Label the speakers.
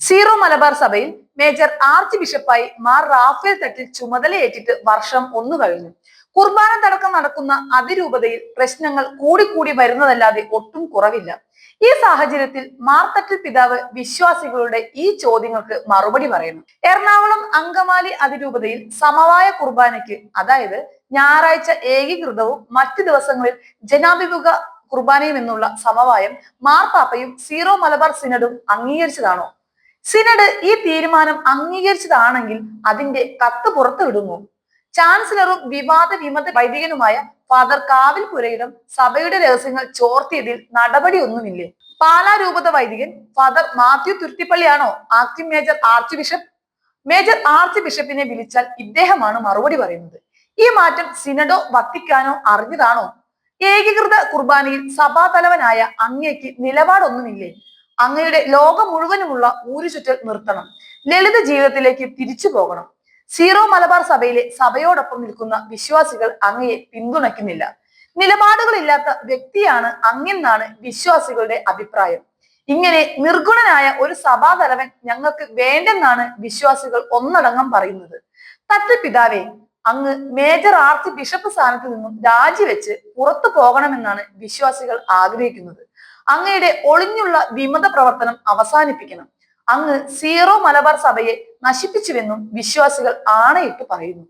Speaker 1: Zero Malabar സഭയിൽ major arch ബിഷപ്പായി മാർ റാഫേൽ തട്ടിൽ ചുമതലയേറ്റിട്ട് വർഷം ഒന്നു കഴിഞ്ഞു. കുർബാന തടക്കം നടക്കുന്ന അതിരൂപതയിൽ പ്രശ്നങ്ങൾ കൂടിക്കൂടി വരുന്നതല്ലാതെ ഒട്ടും കുറവില്ല. ഈ സാഹചര്യത്തിൽ മാർത്തട്ടിൽ പിതാവ് വിശ്വാസികളുടെ ഈ ചോദ്യങ്ങൾക്ക് മറുപടി പറയുന്നു എറണാകുളം അങ്കമാലി അതിരൂപതയിൽ സമവായ കുർബാനയ്ക്ക് അതായത് ഞായറാഴ്ച ഏകീകൃതവും മറ്റു ദിവസങ്ങളിൽ ജനാഭിമുഖ കുർബാനയും എന്നുള്ള സമവായം മാർപ്പാപ്പയും സീറോ മലബാർ സിനഡും അംഗീകരിച്ചതാണോ? സിനഡ് ഈ തീരുമാനം അംഗീകരിച്ചതാണെങ്കിൽ അതിന്റെ കത്ത് പുറത്തുവിടുന്നു. ചാൻസലറും വിവാദ വിമത വൈദികനുമായ ഫാദർ കാവിൽ പുരയിടം സഭയുടെ രഹസ്യങ്ങൾ ചോർത്തിയതിൽ നടപടിയൊന്നുമില്ലേ. പാലാ രൂപത വൈദികൻ ഫാദർ മാത്യു തുരുത്തിപ്പള്ളിയാണോ acting major archbishop? Major ആർച്ച് ബിഷപ്പിനെ വിളിച്ചാൽ ഇദ്ദേഹമാണ് മറുപടി പറയുന്നത്. ഈ മാറ്റം സിനഡോ വത്തിക്കാനോ അറിഞ്ഞതാണോ? ഏകീകൃത കുർബാനയിൽ സഭാതലവനായ അങ്ങേക്ക് നിലപാടൊന്നുമില്ലേ? അങ്ങയുടെ ലോകം മുഴുവനുമുള്ള ഊരുചുറ്റൽ നിർത്തണം. ലളിത ജീവിതത്തിലേക്ക് തിരിച്ചു പോകണം. സീറോ മലബാർ സഭയിലെ സഭയോടൊപ്പം നിൽക്കുന്ന വിശ്വാസികൾ അങ്ങയെ പിന്തുണയ്ക്കുന്നില്ല. നിലപാടുകളില്ലാത്ത വ്യക്തിയാണ് അങ്ങെന്നാണ് വിശ്വാസികളുടെ അഭിപ്രായം. ഇങ്ങനെ നിർഗുണനായ ഒരു സഭാതലവൻ ഞങ്ങൾക്ക് വേണ്ടെന്നാണ് വിശ്വാസികൾ ഒന്നടങ്കം പറയുന്നത്. തന്റെ പിതാവേ അങ്ങ് മേജർ ആർച്ച് ബിഷപ്പ് സ്ഥാനത്ത് നിന്നും രാജിവെച്ച് പുറത്തു പോകണമെന്നാണ് വിശ്വാസികൾ ആഗ്രഹിക്കുന്നത്. അങ്ങയുടെ ഒളിഞ്ഞുള്ള വിമത പ്രവർത്തനം അവസാനിപ്പിക്കണം. അങ്ങ് സീറോ മലബാർ സഭയെ നശിപ്പിച്ചുവെന്നും വിശ്വാസികൾ ആണയിട്ട് പറയുന്നു.